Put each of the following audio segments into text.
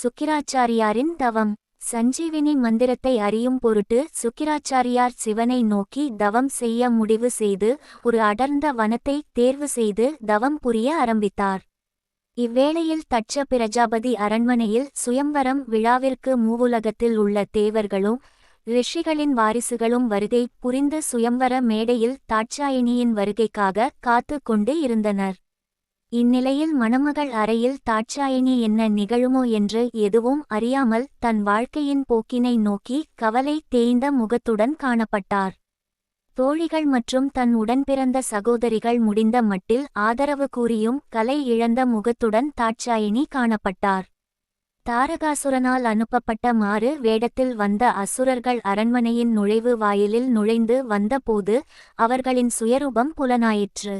சுக்கிராச்சாரியாரின் தவம். சஞ்சீவினி மந்திரத்தை அறியும் பொருட்டு சுக்கிராச்சாரியார் சிவனை நோக்கி தவம் செய்ய முடிவு செய்து ஒரு அடர்ந்த வனத்தை தேர்வு செய்து தவம் புரிய ஆரம்பித்தார். இவ்வேளையில் தட்ச பிரஜாபதி அரண்மனையில் சுயம்வரம் விழாவிற்கு மூவுலகத்தில் உள்ள தேவர்களும் ரிஷிகளின் வாரிசுகளும் வருகை புரிந்து சுயம்வர மேடையில் தாட்சாயினியின் வருகைக்காக காத்து கொண்டு இருந்தனர். இந்நிலையில் மணமகள் அறையில் தாட்சாயினி என்ன நிகழுமோ என்று எதுவும் அறியாமல் தன் வாழ்க்கையின் போக்கினை நோக்கி கவலை தேய்ந்த முகத்துடன் காணப்பட்டார். தோழிகள் மற்றும் தன் உடன்பிறந்த சகோதரிகள் முடிந்த மட்டில் ஆதரவு கூறியும் கலை இழந்த முகத்துடன் தாட்சாயினி காணப்பட்டார். தாரகாசுரனால் அனுப்பப்பட்ட மாறு வேடத்தில் வந்த அசுரர்கள் அரண்மனையின் நுழைவு வாயிலில் நுழைந்து வந்தபோது அவர்களின் சுயரூபம் புலனாயிற்று.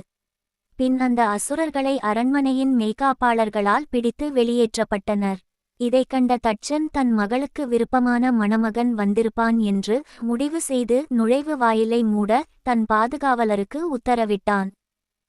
பின் அந்த அசுரர்களை அரண்மனையின் மெய்காப்பாளர்களால் பிடித்து வெளியேற்றப்பட்டனர். இதைக் கண்ட தட்சன் தன் மகளுக்கு விருப்பமான மணமகன் வந்திருப்பான் என்று முடிவு செய்து நுழைவு வாயிலை மூட தன் பாதுகாவலருக்கு உத்தரவிட்டான்.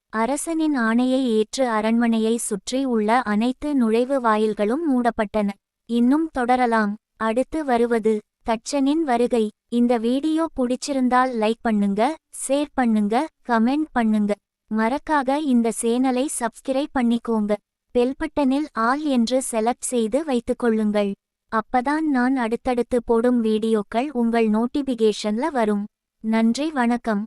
அரசனின் ஆணையை ஏற்று அரண்மனையை சுற்றி உள்ள அனைத்து நுழைவு வாயில்களும் மூடப்பட்டன. இன்னும் தொடரலாம். அடுத்து வருவது தட்சனின் வருகை. இந்த வீடியோ பிடிச்சிருந்தால் லைக் பண்ணுங்க ஷேர் பண்ணுங்க கமெண்ட் பண்ணுங்க. மறக்காக இந்த சேனலை சப்ஸ்கிரைப் பண்ணிக்கோங்க. பெல்பட்டனில் ஆல் என்று செலக்ட் செய்து வைத்துக்கொள்ளுங்கள். அப்பதான் நான் அடுத்தடுத்து போடும் வீடியோக்கள் உங்கள் நோட்டிபிகேஷன்ல வரும். நன்றி வணக்கம்.